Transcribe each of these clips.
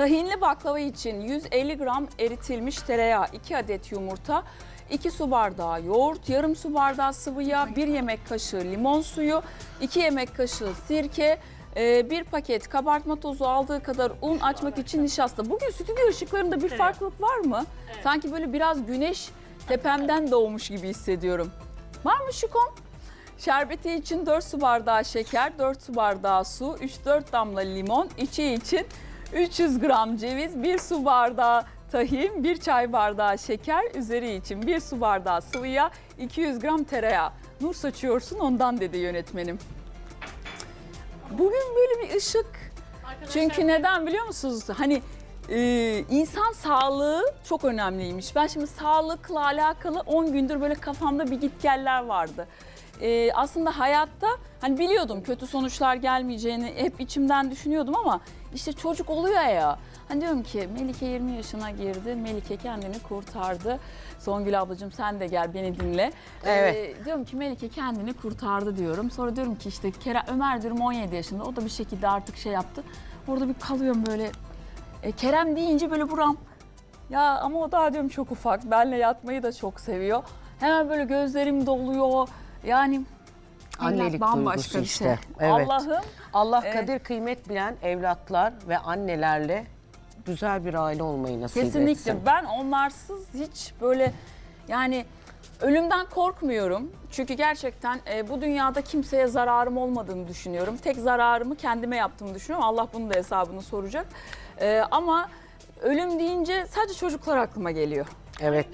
Tahinli baklava için 150 gram eritilmiş tereyağı, 2 adet yumurta, 2 su bardağı yoğurt, yarım su bardağı sıvı yağ, 1 yemek kaşığı limon suyu, 2 yemek kaşığı sirke, e, bir paket kabartma tozu aldığı kadar un açmak için nişasta. Bugün stüdyo ışıklarında bir farklılık var mı? Sanki böyle biraz güneş tepemden doğmuş gibi hissediyorum. Var mı Şikon? Şerbeti için 4 su bardağı şeker, 4 su bardağı su, 3-4 damla limon, içi için 300 gram ceviz, 1 su bardağı tahin, 1 çay bardağı şeker, üzeri için 1 su bardağı sıvı yağ, 200 gram tereyağı. Nur saçıyorsun ondan dedi yönetmenim. Bugün böyle bir ışık. Çünkü neden biliyor musunuz? Hani e, insan sağlığı çok önemliymiş. Ben şimdi sağlıkla alakalı 10 gündür böyle kafamda bir gitgeller vardı. E, aslında hayatta hani biliyordum kötü sonuçlar gelmeyeceğini hep içimden düşünüyordum ama işte çocuk oluyor ya. Hani diyorum ki Melike 20 yaşına girdi. Melike kendini kurtardı. Songül ablacığım sen de gel beni dinle. Evet. E, diyorum ki Melike kendini kurtardı diyorum. Sonra diyorum ki işte Kerem, Ömer diyorum 17 yaşında. O da bir şekilde artık şey yaptı. Orada bir kalıyorum böyle. E, Kerem deyince böyle buram. Ya ama o daha diyorum çok ufak. Benle yatmayı da çok seviyor. Hemen böyle gözlerim doluyor. Yani Annelik evlat bambaşka duygusu bir şey. işte. Evet. Allah'ım Allah Evet. kadir kıymet bilen evlatlar ve annelerle güzel bir aile olmayı nasip Kesinlikle. etsin. Ben onlarsız hiç böyle yani ölümden korkmuyorum. Çünkü gerçekten e, bu dünyada kimseye zararım olmadığını düşünüyorum. Tek zararımı kendime yaptığımı düşünüyorum. Allah bunun da hesabını soracak. E, ama ölüm deyince sadece çocuklar aklıma geliyor. Evet.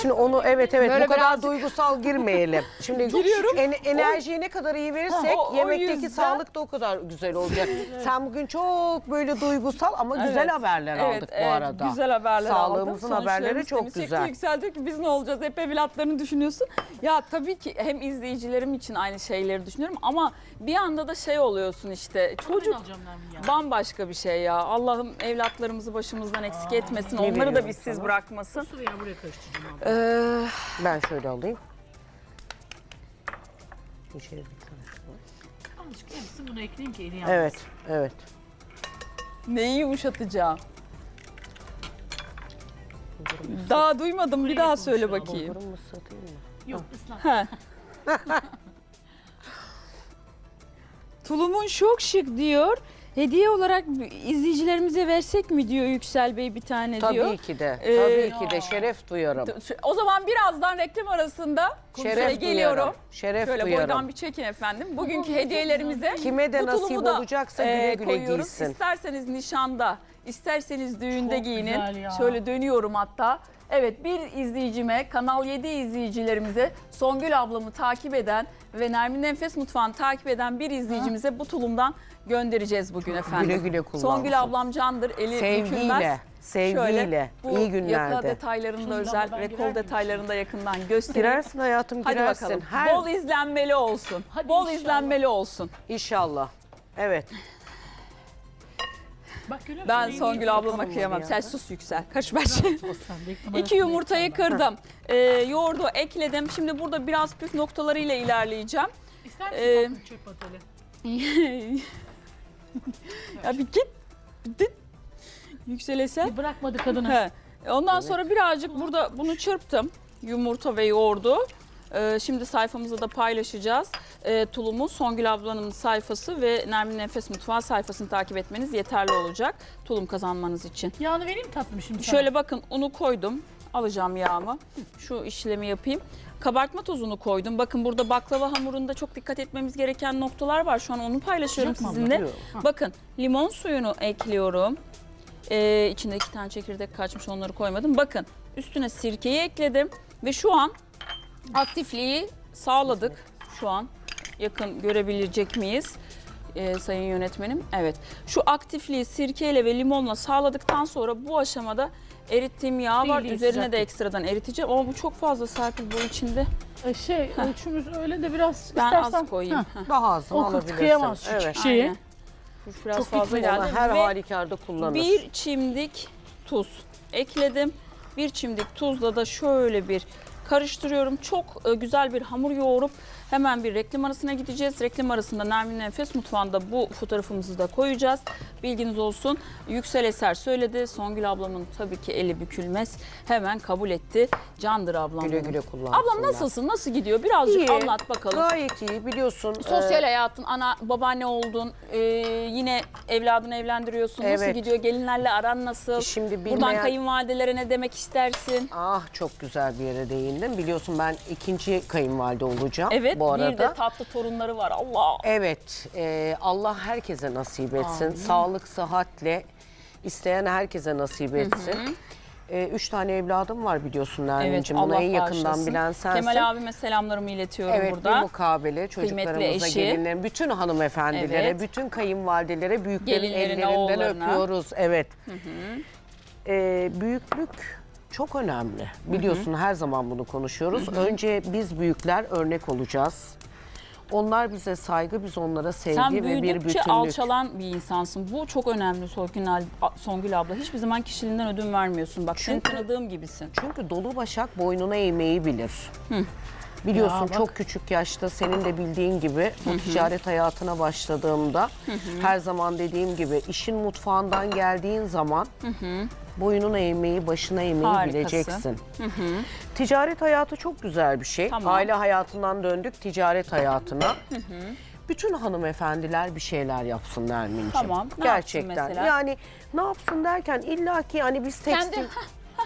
Şimdi onu evet evet Böyle bu kadar birazcık- duygusal girmeyelim. Şimdi Giriyorum. en- enerjiyi ne kadar iyi verirsek Ha, o- o yemekteki yüzden- sağlık da o kadar güzel olacak. Sen bugün çok böyle duygusal ama güzel Evet. haberler aldık bu arada. Güzel haberler aldım. Sağlığımızın Sonuçlarımız haberleri çok güzel. Yüksel diyor ki biz ne olacağız? Hep evlatlarını düşünüyorsun. Ya tabii ki hem izleyicilerim için aynı şeyleri düşünüyorum ama bir anda da şey oluyorsun işte. Çocuk bambaşka bir şey ya. Allah'ım evlatlarımızı başımızdan eksik etmesin. Onları da veriyorum bizsiz sana? Bırakmasın. Sıvı yağ buraya karıştıracağım abi. Ee, Ben şöyle alayım. İçeri karıştırma. Azıcık hepsini buna ekleyeyim ki eli yanmasın. Evet, evet. neyi yumuşatacağım? Daha duymadım. Bir daha söyle bakayım. Bulgurumu ıslatayım mı? Yok ıslat. He. Tulumun çok şık diyor. Hediye olarak izleyicilerimize versek mi diyor Yüksel Bey bir tane Tabii diyor. ki de, Ee, tabii ki de şeref duyarım. O zaman birazdan reklam arasında Şeref geliyorum. duyarım. Şeref Şöyle duyarım. boydan bir çekin efendim. Bugünkü hediyelerimize Kime de nasip da, olacaksa e, güle güle koyuyoruz. giysin. İsterseniz nişanda, isterseniz düğünde Çok giyinin. güzel ya. Şöyle dönüyorum hatta. Evet bir izleyicime, Kanal 7 izleyicilerimize, Songül ablamı takip eden ve Nermin Enfes Mutfağı'nı takip eden bir izleyicimize bu tulumdan göndereceğiz bugün efendim. Güle güle kullansın. Songül ablam candır, eli bükülmez. Sevgiyle, sevgiyle, Şöyle bu iyi yaka günlerde. detaylarında özel ben ve girer kol miyim detaylarında yakından göstereyim. Girersin hayatım Hadi girersin. bakalım. Her Bol izlenmeli olsun. Hadi Bol inşallah. izlenmeli olsun. inşallah. Evet. Bak görüyor musun? Ben Songül ablama kıyamam. ya. Sen sus yüksel. Karış ben şey. İki yumurtayı kırdım. Ee, yoğurdu ekledim. Şimdi burada biraz püf noktalarıyla ilerleyeceğim. İster Ee, misin tatlı çöp atölye? ya bir git. Bir git. Yükselese. Bir bırakmadı kadını. He. Ondan sonra birazcık burada bunu çırptım. Yumurta ve yoğurdu. Ee, şimdi sayfamızda da paylaşacağız. Ee, tulumu Songül ablanın sayfası ve Nermin Nefes Mutfağı sayfasını takip etmeniz yeterli olacak. Tulum kazanmanız için. Yağını vereyim mi tatlım şimdi sana? Şöyle bakın unu koydum. Alacağım yağımı. Şu işlemi yapayım. Kabartma tozunu koydum. Bakın burada baklava hamurunda çok dikkat etmemiz gereken noktalar var. Şu an onu paylaşıyorum mı sizinle. Yok. Bakın limon suyunu ekliyorum. Ee, içinde iki tane çekirdek kaçmış onları koymadım. Bakın üstüne sirkeyi ekledim. Ve şu an aktifliği sağladık. Şu an yakın görebilecek miyiz? Ee, sayın yönetmenim. Evet. Şu aktifliği sirkeyle ve limonla sağladıktan sonra bu aşamada erittiğim yağ var. Üzerine sıcak de ekstradan eriteceğim. Ama bu çok fazla Serpil bu içinde. Ee, Şey ölçümüz öyle de biraz Ben istersen. az koyayım. Heh. Daha azını O alabilirsin. şu Evet. şeyi. Aynen. Bu biraz Çok fazla gitmiyor geldi. Her Ve halükarda kullanır. Bir çimdik tuz ekledim. Bir çimdik tuzla da şöyle bir karıştırıyorum. Çok e, güzel bir hamur yoğurup Hemen bir reklam arasına gideceğiz. Reklam arasında Nermin Nefes Mutfağı'nda bu fotoğrafımızı da koyacağız. Bilginiz olsun. Yüksel Eser söyledi. Songül ablamın tabii ki eli bükülmez. Hemen kabul etti. Candır ablam. Güle güle kullansınlar. Ablam nasılsın? Nasıl gidiyor? Birazcık İyi, anlat bakalım. Gayet iyi biliyorsun. Sosyal e, hayatın, ana babaanne oldun, ee, yine evladını evlendiriyorsun. Nasıl Evet. gidiyor? Gelinlerle aran nasıl? Şimdi Buradan bilmeyen- kayınvalidelere ne demek istersin? Ah çok güzel bir yere değindin. Biliyorsun ben ikinci kayınvalide olacağım Evet, bu arada. bir de tatlı torunları var. Allah. Evet, e, Allah herkese nasip etsin. Sağlık, sıhhatle isteyen herkese nasip etsin. E, üç tane evladım var biliyorsun Evet, Nermin'ciğim. Bunu Allah en yakından bağışlasın. bilen sensin. Kemal abime selamlarımı iletiyorum Evet bir burada. mukabele çocuklarımıza, eşi. gelinlerin, bütün hanımefendilere, Evet. bütün kayınvalidelere, büyüklerin Gelinlerine, ellerinden oğullarına. öpüyoruz. Evet. E, büyüklük çok önemli. Biliyorsun her zaman bunu konuşuyoruz. Önce biz büyükler örnek olacağız. Onlar bize saygı, biz onlara sevgi Sen ve bir bütünlük. alçalan bir insansın. Bu çok önemli Songül, Songül abla. Hiçbir zaman kişiliğinden ödün vermiyorsun. Bak Çünkü- tanıdığım gibisin. Çünkü dolu başak boynuna eğmeyi bilir. Biliyorsun Ya bak. çok küçük yaşta senin de bildiğin gibi bu ticaret hayatına başladığımda her zaman dediğim gibi işin mutfağından geldiğin zaman boynuna eğmeyi, başına eğmeyi Harikası. bileceksin. Ticaret hayatı çok güzel bir şey. Tamam. Aile hayatından döndük ticaret hayatına. Bütün hanımefendiler bir şeyler yapsın Nermin'ciğim. Tamam, ne Gerçekten. mesela? Yani ne yapsın derken illaki hani biz tekstil Kendi-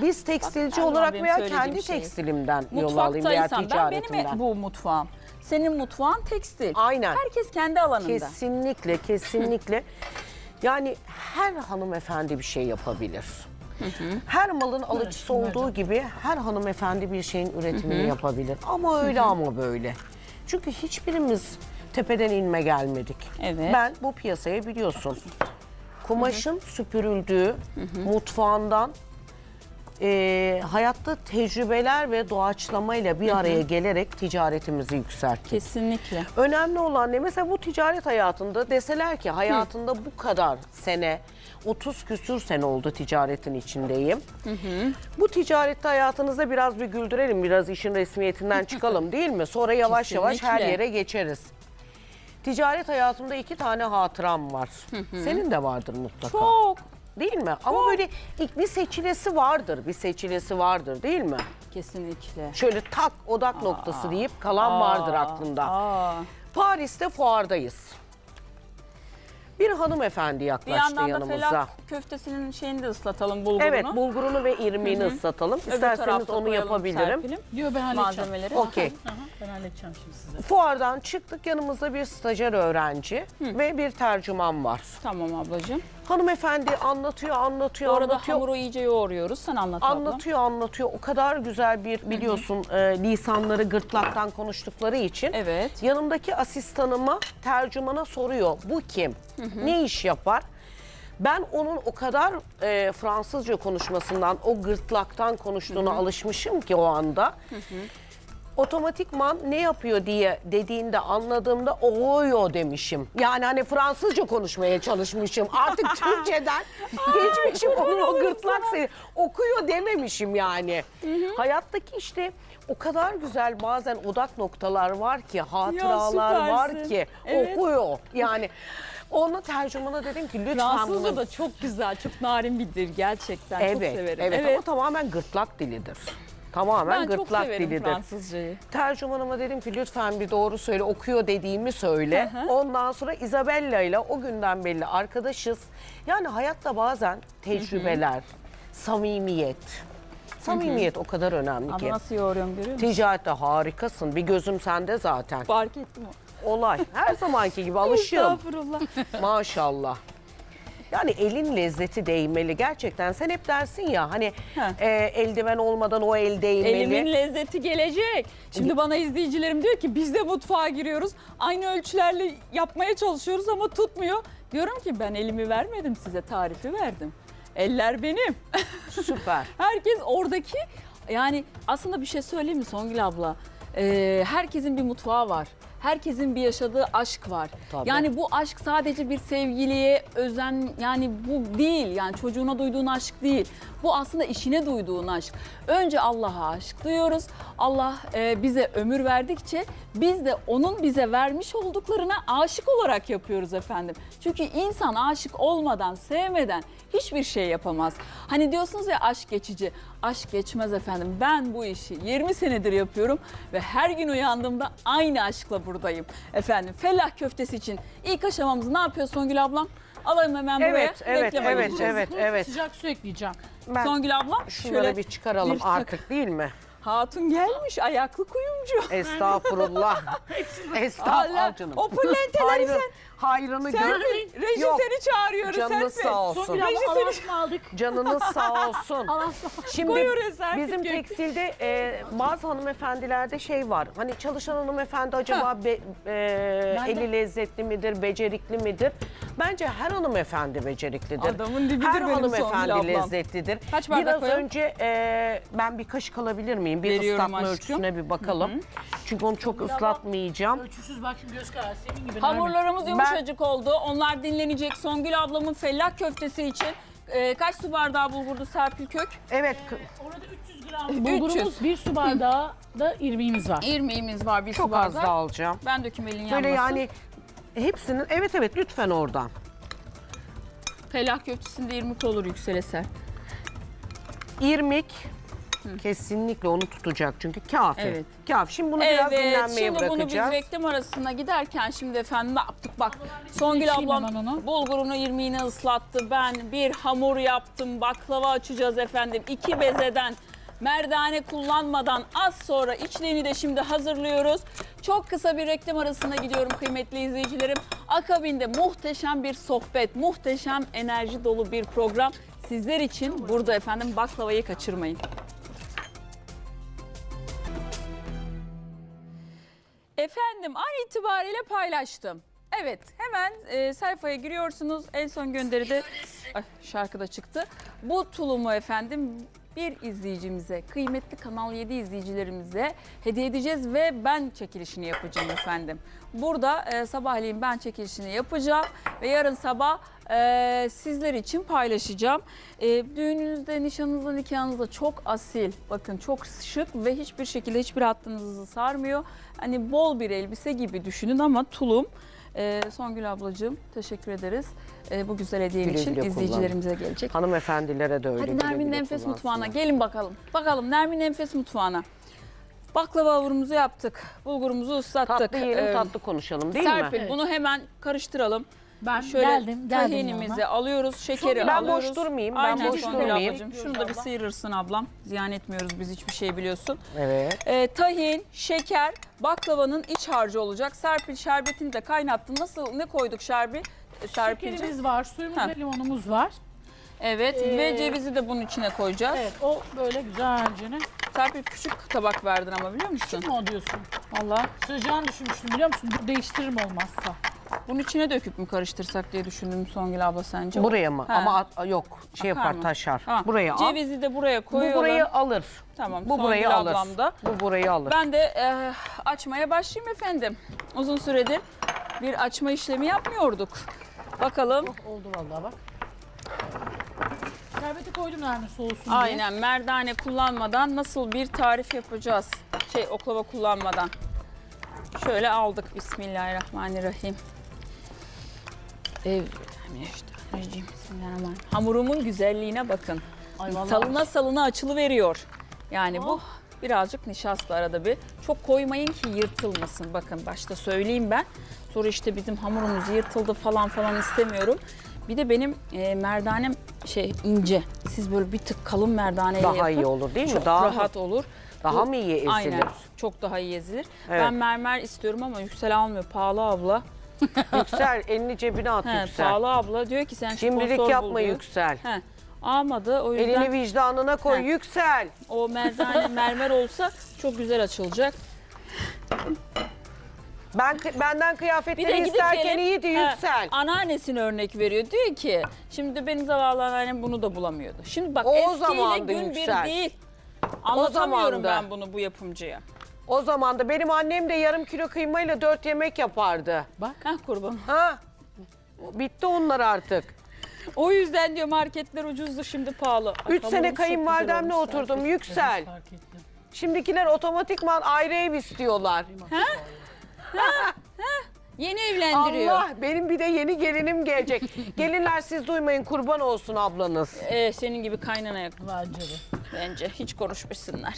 biz tekstilci her zaman olarak benim veya söylediğim kendi şey. tekstilimden yol alayım veya ben benim ticaretimden. bu mutfağım. Senin mutfağın tekstil. Aynen. Herkes kendi alanında. Kesinlikle, kesinlikle. yani her hanımefendi bir şey yapabilir. Her malın alıcısı olduğu gibi her hanımefendi bir şeyin üretimini yapabilir. Ama öyle ama böyle. Çünkü hiçbirimiz tepeden inme gelmedik. Evet. Ben bu piyasaya biliyorsun. Kumaşın süpürüldüğü mutfağından e, hayatta tecrübeler ve doğaçlamayla bir araya gelerek ticaretimizi yükselttik. Kesinlikle. Önemli olan ne? Mesela bu ticaret hayatında deseler ki hayatında bu kadar sene, 30 küsür sene oldu ticaretin içindeyim. Bu ticarette hayatınızda biraz bir güldürelim, biraz işin resmiyetinden çıkalım değil mi? Sonra yavaş yavaş her Kesinlikle. yere geçeriz. Ticaret hayatımda iki tane hatıram var. Senin de vardır mutlaka. Çok. Değil mi? Ama böyle ilk bir seçilesi vardır, bir seçilesi vardır değil mi? Kesinlikle. Şöyle tak odak noktası deyip kalan vardır aklında. Aa. Paris'te fuardayız. Bir hanımefendi Bir yaklaştı yandan da yanımıza. felak köftesinin şeyini de ıslatalım bulgurunu. Evet, bulgurunu ve irmiğini ıslatalım. Öbür İsterseniz tarafta onu koyalım yapabilirim. Serpil'im. Diyor ben halledeceğim. Malzemeleri. Okey. Aha, ben halledeceğim şimdi size. Fuardan çıktık yanımızda bir stajyer öğrenci ve bir tercüman var. Tamam ablacığım. Hanımefendi anlatıyor, anlatıyor, Bu arada anlatıyor. hamuru iyice yoğuruyoruz. Sen anlat abla. Anlatıyor, anlatıyor. O kadar güzel bir biliyorsun e, lisanları gırtlaktan konuştukları için. Evet. Yanımdaki asistanıma, tercümana soruyor. Bu kim? Ne iş yapar? Ben onun o kadar e, Fransızca konuşmasından, o gırtlaktan konuştuğuna alışmışım ki o anda. Otomatikman ne yapıyor diye dediğinde anladığımda oyo demişim. Yani hani Fransızca konuşmaya çalışmışım. Artık Türkçeden geçmişim onun o gırtlak sesi. Okuyor dememişim yani. Hayattaki işte o kadar güzel bazen odak noktalar var ki, hatıralar var süpersin. ki Evet. okuyor. Yani ona tercümana dedim ki lütfen Fransızca bunu... da çok güzel, çok narin bir dil gerçekten. Evet, çok severim. evet, ama tamamen gırtlak dilidir. Tamamen ben çok gırtlak severim dilidir. Fransızcayı. Tercümanıma dedim ki lütfen bir doğru söyle okuyor dediğimi söyle. Ondan sonra Isabella ile o günden belli arkadaşız. Yani hayatta bazen tecrübeler, samimiyet. Samimiyet o kadar önemli Ama ki. nasıl yoğuruyorum görüyor musun? Ticarette harikasın. Bir gözüm sende zaten. Fark ettim o. Olay. Her zamanki gibi alışığım. Estağfurullah. Maşallah. Yani elin lezzeti değmeli gerçekten. Sen hep dersin ya hani e, eldiven olmadan o el değmeli. Elimin lezzeti gelecek. Şimdi bana izleyicilerim diyor ki biz de mutfağa giriyoruz. Aynı ölçülerle yapmaya çalışıyoruz ama tutmuyor. Diyorum ki ben elimi vermedim size tarifi verdim. Eller benim. Süper. Herkes oradaki yani aslında bir şey söyleyeyim mi Songül abla? Ee, herkesin bir mutfağı var. Herkesin bir yaşadığı aşk var. Tabii. Yani bu aşk sadece bir sevgiliye özen yani bu değil. Yani çocuğuna duyduğun aşk değil. Bu aslında işine duyduğun aşk. Önce Allah'a aşk duyuyoruz. Allah e, bize ömür verdikçe biz de onun bize vermiş olduklarına aşık olarak yapıyoruz efendim. Çünkü insan aşık olmadan, sevmeden hiçbir şey yapamaz. Hani diyorsunuz ya aşk geçici. Aşk geçmez efendim. Ben bu işi 20 senedir yapıyorum ve her gün uyandığımda aynı aşkla buradayım. Efendim fellah köftesi için ilk aşamamızı ne yapıyor Songül ablam? Alayım hemen buraya. Evet, evet, Reklam evet, evet, evet. Sıcak su ekleyeceğim. Ben Songül ablam şunları bir çıkaralım bir tak- artık değil mi? Hatun gelmiş ayaklı kuyumcu. Estağfurullah. Allah, Estağfurullah canım. o pırlenteleri Hayrı, sen. hayrını gör. Reji Yok, seni çağırıyoruz Canınız Serpil. sağ olsun. Mı aldık? Canınız sağ olsun. Şimdi Koyuyoruz Serpil bizim tekstilde e, bazı hanımefendilerde şey var. Hani çalışan hanımefendi acaba be- e, Ben de- eli lezzetli midir, becerikli midir? Bence her hanımefendi beceriklidir. Adamın dibidir her benim Songül hanımefendi ablam. lezzetlidir. Kaç bardak Biraz koyalım? önce e, ben bir kaşık alabilir miyim? Bir Veriyorum ıslatma aşkım. ölçüsüne bir bakalım. Çünkü onu çok ıslatmayacağım. Ölçüsüz bak şimdi göz kararı senin gibi. Hamurlarımız yumuşacık oldu. Onlar dinlenecek. Songül ablamın fellah köftesi için e, kaç su bardağı bulgurdu Serpil Kök? Evet. k- Orada 300 gram bulgurumuz, bir su bardağı da irmiğimiz var. İrmiğimiz var bir su Çok az bardağı. da alacağım. Ben döküm elin yanmasın. Böyle yani hepsinin evet evet lütfen oradan. Fellah köftesinde irmik olur yüksel eser. İrmik kesinlikle onu tutacak çünkü kafi. Evet. Kafi. Şimdi bunu biraz Evet, dinlenmeye şimdi bunu biz bırakacağız. reklam arasına giderken şimdi efendim ne yaptık? Bak Songül içeyim ablam hemen onu. bulgurunu irmiğini ıslattı. Ben bir hamur yaptım. Baklava açacağız efendim. İki bezeden merdane kullanmadan az sonra içliğini de şimdi hazırlıyoruz. Çok kısa bir reklam arasına gidiyorum kıymetli izleyicilerim. Akabinde muhteşem bir sohbet, muhteşem enerji dolu bir program. Sizler için burada efendim baklavayı kaçırmayın. Efendim an itibariyle paylaştım. Evet hemen e, sayfaya giriyorsunuz. En son gönderide Ay, şarkı çıktı. Bu tulumu efendim bir izleyicimize, kıymetli Kanal 7 izleyicilerimize hediye edeceğiz ve ben çekilişini yapacağım efendim. Burada e, sabahleyin ben çekilişini yapacağım ve yarın sabah e, sizler için paylaşacağım. E, düğününüzde, nişanınızda, nikahınızda çok asil, bakın çok şık ve hiçbir şekilde hiçbir hattınızı sarmıyor. Hani bol bir elbise gibi düşünün ama tulum. E, Songül ablacığım teşekkür ederiz. E, bu güzel hediye Güle için güle izleyicilerimize gelecek. Hanımefendilere de öyle. Hadi güle Nermin güle Enfes kullansınlar. Mutfağı'na gelin bakalım. Bakalım Nermin Enfes Mutfağı'na. Baklava hamurumuzu yaptık. Bulgurumuzu ıslattık. Tatlı yiyelim Ee, tatlı konuşalım değil Serpil mi? bunu hemen karıştıralım. Ben Şöyle geldim, geldim. tahinimizi yanına. alıyoruz, şekeri Ben alıyoruz. boş durmayayım, ben Aynen boş durmayayım. ablacığım. Şunu da bir sıyırırsın ablam. Ziyan etmiyoruz biz hiçbir şey biliyorsun. Evet. Ee, tahin, şeker, baklavanın iç harcı olacak. Serpil şerbetini de kaynattın. Nasıl ne koyduk şerbi? Ee, Serpil'ciğim. Şekerimiz var, suyumuz Ha. ve limonumuz var. Evet Ee, ve cevizi de bunun içine koyacağız. Evet, o böyle güzelce ne? Serpil küçük tabak verdin ama biliyor musun? Kim o diyorsun? Valla Sığacağını düşünmüştüm biliyor musun? Dur değiştiririm olmazsa. Bunun içine döküp mü karıştırsak diye düşündüm Songül abla sence? Buraya mı? Ha. Ama at- yok şey Akar yapar mı? taşar. Ha, Buraya al. Cevizi de buraya Bu burayı alır. Tamam. Bu Songül burayı alır. ablam da. Bu burayı alır. Ben de e, açmaya başlayayım efendim. Uzun süredir bir açma işlemi yapmıyorduk. Bakalım. Oldu vallahi bak. Şerbeti koydum Nermin soğusun diye. Aynen merdane kullanmadan nasıl bir tarif yapacağız? Şey oklava kullanmadan. Şöyle aldık. Bismillahirrahmanirrahim. Bismillahirrahmanirrahim. Hamurumun güzelliğine bakın. Ay vallahi. Salına salına açılı veriyor. Yani bu birazcık nişasta arada bir. Çok koymayın ki yırtılmasın. Bakın başta söyleyeyim ben. Sonra işte bizim hamurumuz yırtıldı falan falan istemiyorum. Bir de benim e, merdanem şey ince. Siz böyle bir tık kalın merdaneyle Daha yapın. iyi olur değil mi? Çok Daha rahat olur. Daha Bu- mı iyi ezilir? Aynen. Çok daha iyi ezilir. Evet. Ben mermer istiyorum ama Yüksel almıyor. Pahalı abla. Yüksel elini cebine at He, Yüksel. pahalı abla diyor ki sen sponsor bul yapma diyor. Yüksel. He. Almadı o yüzden Elini vicdanına koy He. Yüksel. o merdane mermer olsa çok güzel açılacak. Ben benden Bir kıyafetleri gidip isterken gelip iyiydi he, Yüksel. anneannesine örnek veriyor. Diyor ki şimdi benim zavallı anneannem bunu da bulamıyordu. Şimdi bak O eskiyle zamandı gün Yüksel. bir değil. Anlatamıyorum zamandı. ben bunu bu yapımcıya. O zaman da benim annem de yarım kilo kıymayla dört yemek yapardı. Bak. Heh kurban. Ha? Bitti onlar artık. O yüzden diyor marketler ucuzdu şimdi pahalı. Ay, Üç sene kayınvalidemle oturdum yüksel. Fark ettim. Şimdikiler otomatikman ayrı ev istiyorlar. Yeni evlendiriyor. Allah benim bir de yeni gelinim gelecek. Gelinler siz duymayın kurban olsun ablanız. Ee, senin gibi kaynana yok Bence de. bence. Hiç konuşmuşsunlar.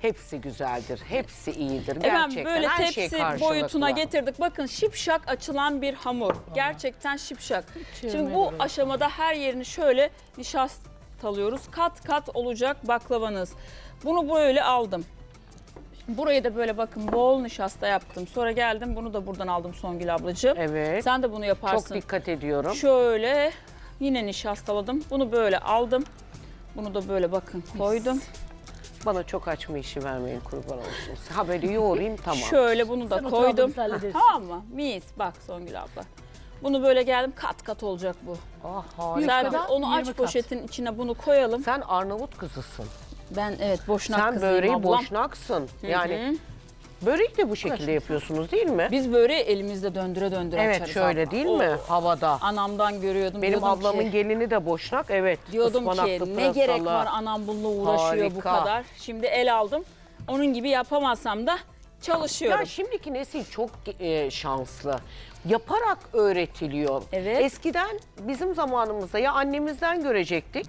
Hepsi güzeldir, hepsi iyidir. Efendim Gerçekten böyle her şey tepsi karşılıklı. boyutuna getirdik. Bakın şipşak açılan bir hamur. Gerçekten şipşak. Şimdi bu aşamada her yerini şöyle nişastalıyoruz. Kat kat olacak baklavanız. Bunu böyle aldım. Burayı da böyle bakın bol nişasta yaptım. Sonra geldim bunu da buradan aldım Songül ablacığım. Evet. Sen de bunu yaparsın. Çok dikkat ediyorum. Şöyle yine nişastaladım. Bunu böyle aldım. Bunu da böyle bakın koydum. Bana çok açma işi vermeyin kurban olsun. Ha böyle yoğurayım tamam. Şöyle bunu da Sen otur koydum. abla. Tamam mı? Mis. Bak Songül abla. Bunu böyle geldim kat kat olacak bu. Ah harika. Serpil kadar, onu 20 aç kat. poşetin içine bunu koyalım. Sen Arnavut kızısın. Ben evet boşnak Sen kızıyım böreği ablam. boşnaksın. Yani börek de bu şekilde yapıyorsunuz değil mi? Biz böreği elimizde döndüre döndüre Evet açarız şöyle abla. değil Oo. mi? Havada. Anamdan görüyordum. Benim diyordum ablamın ki, gelini de boşnak. Evet. diyordum ki ne gerek var anam bununla uğraşıyor bu Harika. kadar. Şimdi el aldım. Onun gibi yapamazsam da çalışıyorum. Ya şimdiki nesil çok e, şanslı. Yaparak öğretiliyor. Evet. Eskiden bizim zamanımızda ya annemizden görecektik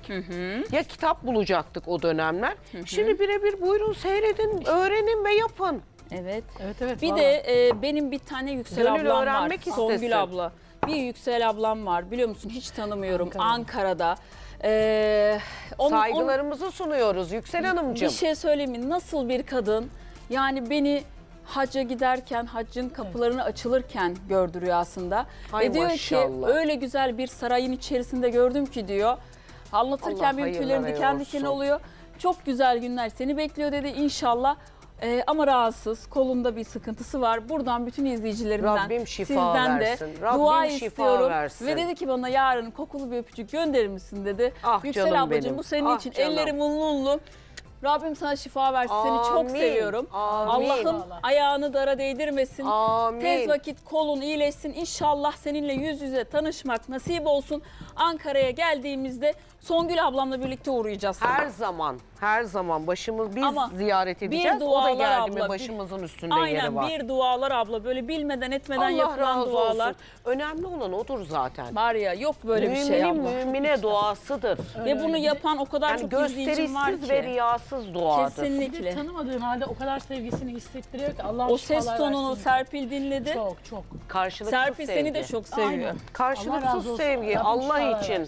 ya kitap bulacaktık o dönemler. Şimdi birebir buyurun seyredin, öğrenin ve yapın. Evet. Evet evet. Bir vallahi. de e, benim bir tane Yüksel Gönül ablam var. öğrenmek istesin. Songül abla. Bir Yüksel ablam var. Biliyor musun hiç tanımıyorum. Ankara'da. Ankara'da. Ee, onun- Saygılarımızı sunuyoruz Yüksel Hanımcığım. Bir şey söyleyeyim mi? Nasıl bir kadın? Yani beni hacca giderken, haccın kapılarını açılırken gördü rüyasında. Ay Ve diyor maşallah. ki öyle güzel bir sarayın içerisinde gördüm ki diyor. Anlatırken Allah benim tüylerim diken diken oluyor. Çok güzel günler seni bekliyor dedi inşallah. Ee, ama rahatsız, kolunda bir sıkıntısı var. Buradan bütün izleyicilerimden, Rabbim şifa sizden versin. de Rabbim dua şifa istiyorum. versin. Ve dedi ki bana yarın kokulu bir öpücük gönderir misin dedi. Ah Yüksel canım ablacığım benim, bu senin ah için canım. ellerim unlu unlu. Rabbim sana şifa versin. Seni çok Amin, seviyorum. amin. Allah'ım ayağını dara değdirmesin. Amin. Tez vakit kolun iyileşsin. İnşallah seninle yüz yüze tanışmak nasip olsun. Ankara'ya geldiğimizde Songül ablamla birlikte uğrayacağız. sana. Her zaman, her zaman başımız biz Ama ziyaret bir edeceğiz. O da dualar geldi mi abla, bir- başımızın üstünde Aynen yeri var. bir dualar abla böyle bilmeden etmeden Allah yapılan razı dualar. olsun. Önemli olan odur zaten. Var ya yok böyle bir şey Müminin abla. mümine duasıdır. Ve bunu yapan o kadar Yani çok izleyicim var gösterişsiz ki. ve riyasız duadır. Bir de Kesinlikle. tanımadığın halde o kadar sevgisini hissettiriyor ki Allah O ses şifalar tonunu versin. Serpil dinledi. Çok çok. Karşılıksız Serpil sevgi. seni de çok seviyor. Aynen. Allah razı Karşılıksız olsun. sevgi Rabbim Allah için.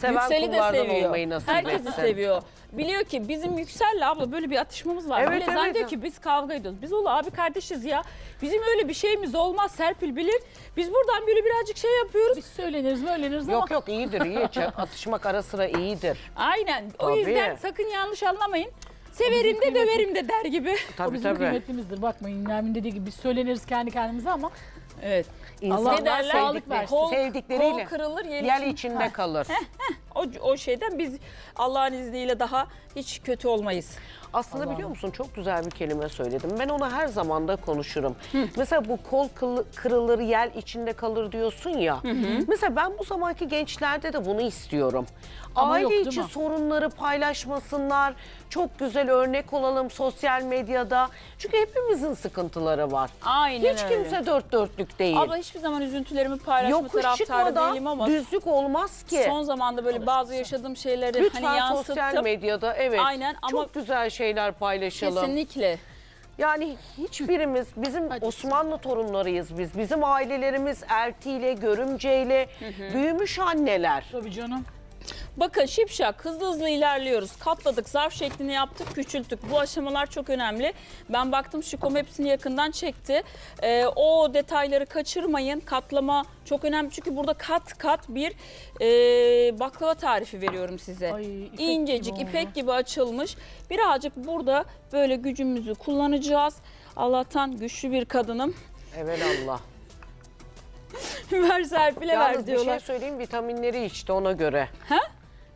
Seven Yüksel'i de kullardan seviyor. olmayı nasip Herkesi etsin. seviyor. Biliyor ki bizim Yüksel'le abla böyle bir atışmamız var. Evet, Böyle evet. zannediyor ki biz kavga ediyoruz. Biz ola abi kardeşiz ya. Bizim öyle bir şeyimiz olmaz Serpil bilir. Biz buradan böyle birazcık şey yapıyoruz. Biz söyleniriz söyleniriz ama Yok yok iyidir iyi. Ç- Atışmak ara sıra iyidir. Aynen. O Tabii. yüzden sakın yanlış anlamayın. Severim de döverim de der gibi. o Tabii bizim tabii. kıymetlimizdir. Bakmayın Nermin dediği gibi biz söyleniriz kendi kendimize ama Evet. İnsanlar Ne derler? Sağlık versin. Kol, sevdikleriyle kol kırılır Yer için. içinde kalır. O, o şeyden biz Allah'ın izniyle daha hiç kötü olmayız. Aslında biliyor musun çok güzel bir kelime söyledim. Ben onu her zaman da konuşurum. Mesela bu kol kırılır, yel içinde kalır diyorsun ya. Mesela ben bu zamanki gençlerde de bunu istiyorum. Ama Aile yok, içi mi? sorunları paylaşmasınlar. Çok güzel örnek olalım sosyal medyada. Çünkü hepimizin sıkıntıları var. Aynen Hiç öyle. kimse dört dörtlük değil. Abla hiçbir zaman üzüntülerimi paylaşma Yokuş taraftarı çıkmadan değilim ama düzlük olmaz ki. son zamanda böyle bazı yaşadığım şeyleri Lütfen hani yansıttım. sosyal medyada evet Aynen ama- çok güzel şeyler paylaşalım. Kesinlikle. Yani hiçbirimiz bizim Osmanlı torunlarıyız biz. Bizim ailelerimiz eltiyle, görümceyle büyümüş anneler. tabii canım. Bakın şipşak hızlı hızlı ilerliyoruz. Katladık, zarf şeklini yaptık, küçülttük. Bu aşamalar çok önemli. Ben baktım Şikom hepsini yakından çekti. Ee, o detayları kaçırmayın. Katlama çok önemli çünkü burada kat kat bir e, baklava tarifi veriyorum size. Ay, ipek İncecik, gibi ipek gibi açılmış. Birazcık burada böyle gücümüzü kullanacağız. Allah'tan güçlü bir kadınım. Evelallah. ver Serpil'e ver Yalnız bir diyorlar. şey söyleyeyim vitaminleri içti ona göre. Ha?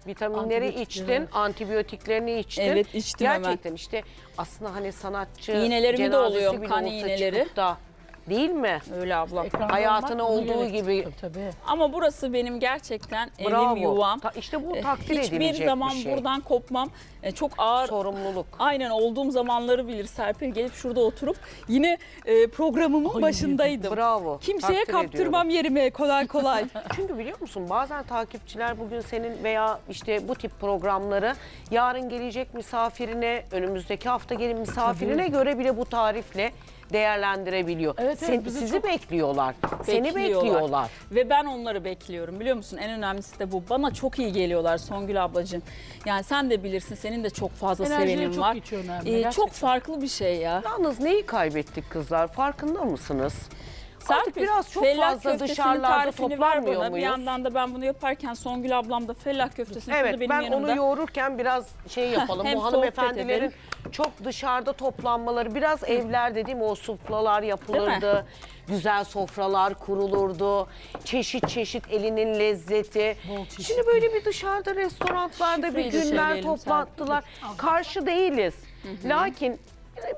Vitaminleri Antibiyotikleri. içtin, antibiyotiklerini içtin. Evet, içtim hemen. Gerçekten işte aslında hani sanatçı İğnelerimi de oluyor, kan olsa iğneleri. çıkıp da Değil mi? Öyle ablam. Ekranda Hayatına olduğu gerek- gibi. Tabii, tabii. Ama burası benim gerçekten Bravo. evim yuvam. Ta- işte bu E, takdir Hiçbir edilecek zaman bir şey. buradan kopmam. E, çok ağır Sorumluluk. Aynen olduğum zamanları bilir Serpil gelip şurada oturup yine e, programımın Ay, başındaydım. Bravo. Kimseye takdir kaptırmam yerime kolay kolay. Çünkü biliyor musun bazen takipçiler bugün senin veya işte bu tip programları yarın gelecek misafirine, önümüzdeki hafta gelin misafirine göre bile bu tarifle değerlendirebiliyor. Evet, evet, Sen- bizi sizi çok- bekliyorlar. Seni Bekliyorlar. Ve ben onları bekliyorum biliyor musun? En önemlisi de bu. Bana çok iyi geliyorlar Songül ablacığım. Yani sen de bilirsin senin de çok fazla Enerjileri sevenim çok var. geçiyor Ee, gerçekten. çok farklı bir şey ya. Yalnız neyi kaybettik kızlar? Farkında mısınız? Artık biraz çok fellah fazla köftesinin dışarılarda tarifini ver toplanmıyor bana. Bir muyuz? yandan da ben bunu yaparken Songül ablam da fellah köftesini şurada Evet benim ben yanımda. onu yoğururken biraz şey yapalım. Hem Bu sohbet hanımefendilerin edelim. çok dışarıda toplanmaları biraz evler dediğim o sufralar yapılırdı. Güzel sofralar kurulurdu. Çeşit çeşit elinin lezzeti. Şimdi böyle bir dışarıda restoranlarda bir Şifreyi de günler söyleyelim toplattılar. Karşı değiliz. Lakin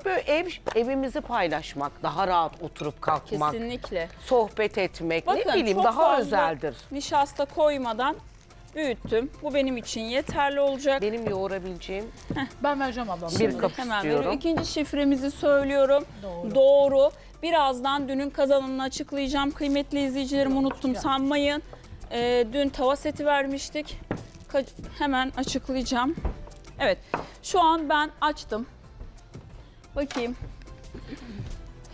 böyle ev evimizi paylaşmak, daha rahat oturup kalkmak, Kesinlikle. sohbet etmek Bakın ne bileyim çok daha fazla özeldir. Nişasta koymadan büyüttüm. Bu benim için yeterli olacak. Benim yoğurabileceğim Ben vereceğim ablam. Bir Şimdi. kap Hemen istiyorum. veriyorum. İkinci şifremizi söylüyorum. Doğru. Doğru. Birazdan dünün kazanını açıklayacağım. Kıymetli izleyicilerim unuttum sanmayın. Ee, dün tava seti vermiştik. Ka- hemen açıklayacağım. Evet. Şu an ben açtım. Bakayım.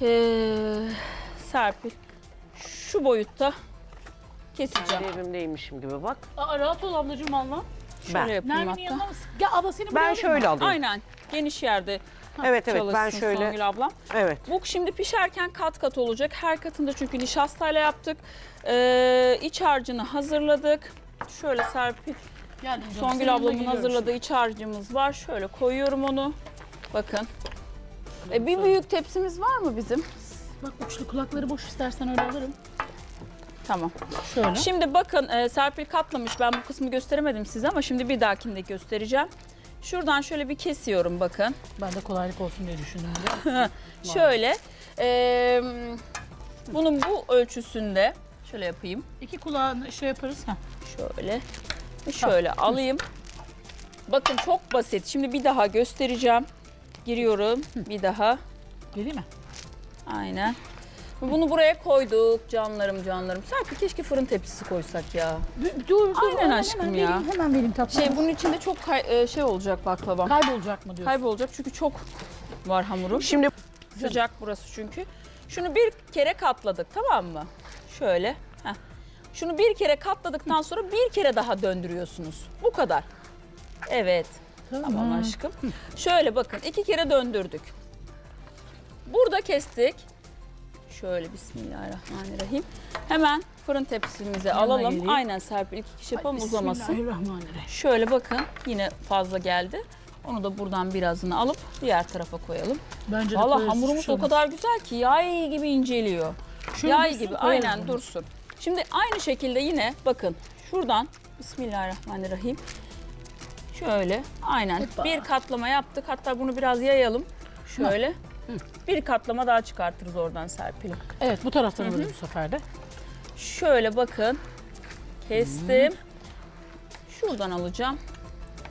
Ee, Serpil. Şu boyutta keseceğim. kendi evimdeymişim gibi bak. Aa, rahat ol ablacığım valla. Şöyle Ben. yapayım Nermin'in hatta. yanına abla seni buraya Ben alayım şöyle alayım. Aynen. Geniş yerde Evet evet ben çalışsın şöyle Songül ablam. evet. Bu şimdi pişerken kat kat olacak. Her katında çünkü nişastayla yaptık. Ee, iç harcını hazırladık. Şöyle Serpil, Geldim canım, Songül ablamın geliyorum hazırladığı iç harcımız var. Şöyle koyuyorum onu. Bakın. E, bir büyük tepsimiz var mı bizim? Bak uçlu kulakları boş istersen öyle alırım. Tamam. Şöyle. Şimdi bakın e, Serpil katlamış. Ben bu kısmı gösteremedim size ama şimdi bir dahakinde göstereceğim. Şuradan şöyle bir kesiyorum bakın. Ben de kolaylık olsun diye düşündüm. Şöyle. e, bunun bu ölçüsünde şöyle yapayım. İki kulağını şey yaparız. Heh. Şöyle. Şöyle alayım. Bakın çok basit. Şimdi bir daha göstereceğim. Giriyorum. Bir daha. Geleyim mi? Aynen. Bunu buraya koyduk canlarım canlarım. Sanki keşke fırın tepsisi koysak ya. Dur, dur. Aynen hemen, aşkım hemen ya. Vereyim, hemen vereyim tatlım. Şey bunun içinde çok kay- e, şey olacak baklavam. Kaybolacak mı diyorsun? Kaybolacak çünkü çok var hamuru. Şimdi Sıcak burası çünkü. Şunu bir kere katladık tamam mı? Şöyle. Heh. Şunu bir kere katladıktan sonra bir kere daha döndürüyorsunuz. Bu kadar. Evet. Tamam aşkım. Şöyle bakın iki kere döndürdük. Burada kestik. Şöyle bismillahirrahmanirrahim. Hemen fırın tepsimize alalım. geleyim. Aynen Serpil iki kişi yapalım uzamasın. Bismillahirrahmanirrahim. Şöyle bakın yine fazla geldi. Onu da buradan birazını alıp diğer tarafa koyalım. Bence de Valla hamurumuz o kadar güzel ki yay gibi inceliyor. Şöyle yay gibi aynen dursun. Şimdi aynı şekilde yine bakın şuradan Bismillahirrahmanirrahim. Şöyle aynen Hoppa. bir katlama yaptık. Hatta bunu biraz yayalım. Şöyle. Bir katlama daha çıkartırız oradan Serpil'im. Evet bu taraftan alırız bu sefer de. Şöyle bakın. Kestim. Şuradan alacağım.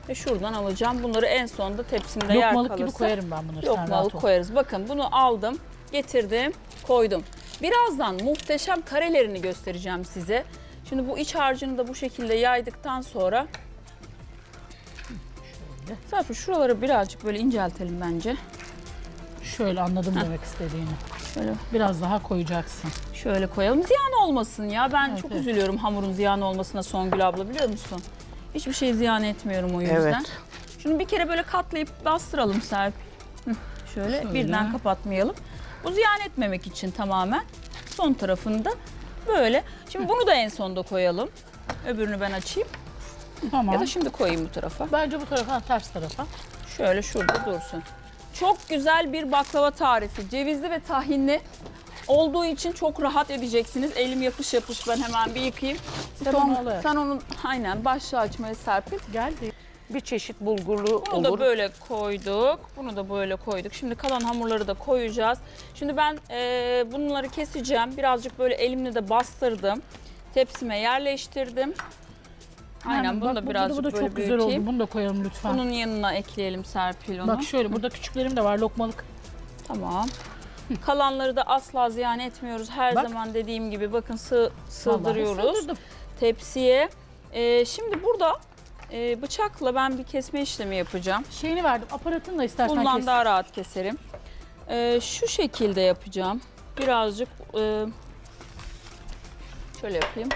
Ve şuradan alacağım. Bunları en sonda tepsimde yer Lokmalık gibi kalırsa koyarım ben bunları. lokmalık koyarız. Bakın bunu aldım, getirdim, koydum. Birazdan muhteşem karelerini göstereceğim size. Şimdi bu iç harcını da bu şekilde yaydıktan sonra Serpil şuraları birazcık böyle inceltelim bence. Şöyle anladım demek istediğini. Şöyle Biraz daha koyacaksın. şöyle koyalım. Ziyan olmasın ya. Ben Evet, çok evet. üzülüyorum hamurun ziyan olmasına Songül abla biliyor musun? Hiçbir şey ziyan etmiyorum o yüzden. Evet. Şunu bir kere böyle katlayıp bastıralım Serpil. Hı, Şöyle, Şöyle. birden kapatmayalım. Bu ziyan etmemek için tamamen. Son tarafını da böyle. Şimdi bunu da en sonda koyalım. Öbürünü ben açayım. Tamam. Ya da şimdi koyayım bu tarafa. Bence bu tarafa, ters tarafa. Şöyle şurada dursun. Çok güzel bir baklava tarifi. Cevizli ve tahinli olduğu için çok rahat edeceksiniz. Elim yapış yapış ben hemen bir yıkayayım. Sen Son- onu sen onun aynen başla açmaya Serpil. Geldi. Bir çeşit bulgurlu Bunu olur. da böyle koyduk. Bunu da böyle koyduk. Şimdi kalan hamurları da koyacağız. Şimdi ben e, bunları keseceğim. Birazcık böyle elimle de bastırdım. Tepsime yerleştirdim. Aynen bunu bak, da burada birazcık Bu da böyle çok güzel büyüteyim. oldu. Bunu da koyalım lütfen. Bunun yanına ekleyelim Serpil onu. Bak şöyle burada küçüklerim de var lokmalık. Tamam. Kalanları da asla ziyan etmiyoruz. Her Bak. zaman dediğim gibi bakın sığ, sığdırıyoruz Vallahi sığdırdım. tepsiye. Ee, şimdi burada e, bıçakla ben bir kesme işlemi yapacağım. Şeyini verdim. Aparatınla istersen Bundan kes. daha rahat keserim. Ee, şu şekilde yapacağım. Birazcık e, şöyle yapayım.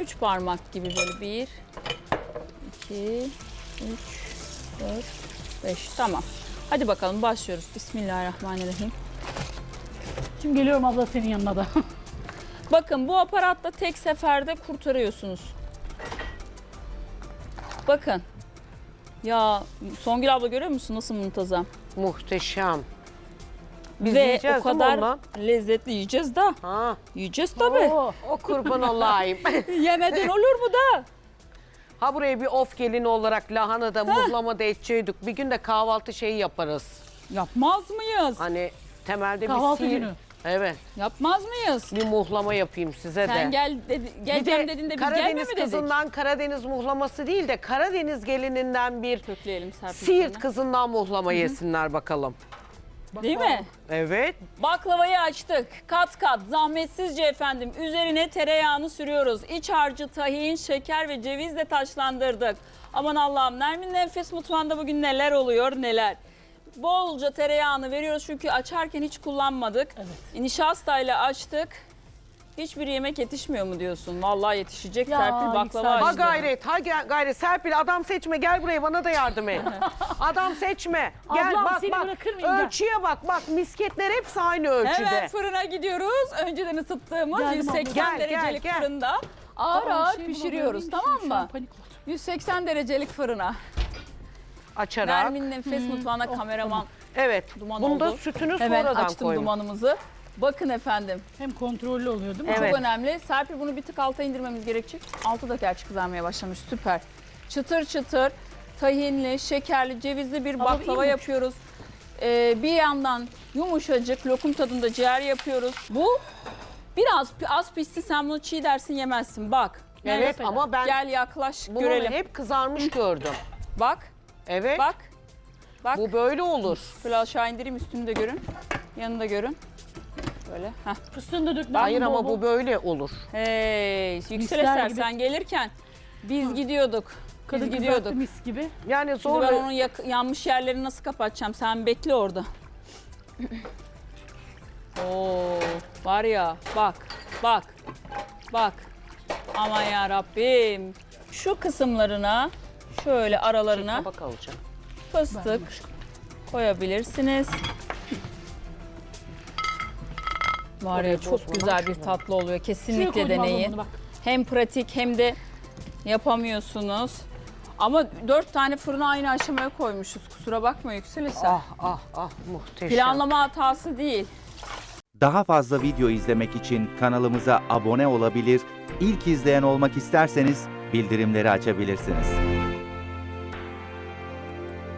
Üç parmak gibi böyle bir, iki, üç, dört, beş. Tamam. Hadi bakalım başlıyoruz. Bismillahirrahmanirrahim. Şimdi geliyorum abla senin yanına da. Bakın bu aparatla tek seferde kurtarıyorsunuz. Bakın. Ya Songül abla görüyor musun nasıl muntazam? Muhteşem. Biz Ve yiyeceğiz o değil mi kadar ondan? lezzetli yiyeceğiz da. Ha, Yiyeceğiz tabii. Oo. o kurban olayım. Yemeden olur mu da? ha buraya bir of gelini olarak lahana da muhlama da edeceydik. Bir gün de kahvaltı şeyi yaparız. Yapmaz mıyız? Hani temelde Kahvaltı bir sihir- günü. Evet. Yapmaz mıyız? Bir muhlama yapayım size Sen de. gel dedi, geleceğim dediğinde biz gelme Karadeniz mi dedik? kızından Karadeniz muhlaması değil de Karadeniz gelininden bir Kökleyelim Serpil. Siirt kızından muhlama yesinler bakalım. Değil mi? Evet. Baklavayı açtık. Kat kat zahmetsizce efendim. Üzerine tereyağını sürüyoruz. İç harcı, tahin, şeker ve cevizle taşlandırdık. Aman Allah'ım Nermin Nefes Mutfağı'nda bugün neler oluyor neler. Bolca tereyağını veriyoruz çünkü açarken hiç kullanmadık. Evet. Nişastayla açtık. Hiçbir yemek yetişmiyor mu diyorsun? Vallahi yetişecek Ya, Serpil baklava. Ha açtı. gayret, ha gayret. Serpil adam seçme gel buraya bana da yardım et. adam seçme. Gel Ablam, bak seni bak. bırakır mıyım? Gel. Ölçüye bak bak misketler hepsi aynı ölçüde. Hemen fırına gidiyoruz. Önceden ısıttığımız Geldim abla. 180 Gel, gel, derecelik gel. fırında ağır Aa, ağır şey pişiriyoruz bulamıyorum. tamam Şu an mı? panik oldum. 180 derecelik fırına. Açarak. Nermin Nefes Mutfağı'na kameraman Evet. Duman Bunda oldu. sütünü hemen sonradan açtım koymuş. dumanımızı. Bakın efendim Hem kontrollü oluyor değil mi? Evet. çok önemli. Serpil bunu bir tık alta indirmemiz gerekecek. Altı da gerçi kızarmaya başlamış süper. Çıtır çıtır tahinli, şekerli, cevizli bir Ama baklava iyi yapıyoruz. Ee, bir yandan yumuşacık lokum tadında ciğer yapıyoruz. Bu biraz az pişsin sen bunu çiğ dersin yemezsin. Bak. Evet Mehmet, ama ben Gel yaklaş bunu görelim. hep kızarmış gördüm. Bak Evet. bak. Bak. Bu böyle olur. Şöyle aşağı indireyim üstünü de görün. Yanını da görün. Böyle. Heh. Fıstığını da dök. Hayır ama bu böyle olur. Hey, yüksel Misler eser gibi. sen gelirken biz gidiyorduk. Biz Kadın gidiyorduk. kızarttı mis gibi. Yani Şimdi ben onun yak- yanmış yerlerini nasıl kapatacağım? Sen bekle orada. Oo, var ya bak, bak, bak. Aman ya Rabbim. Şu kısımlarına, şöyle aralarına Tabak alacağım. fıstık koyabilirsiniz. Var ya çok güzel bir tatlı oluyor. Kesinlikle deneyin. Hem pratik hem de yapamıyorsunuz. Ama dört tane fırına aynı aşamaya koymuşuz. Kusura bakma Yüksel. Ah ah ah muhteşem. Planlama hatası değil. Daha fazla video izlemek için kanalımıza abone olabilir, ilk izleyen olmak isterseniz bildirimleri açabilirsiniz.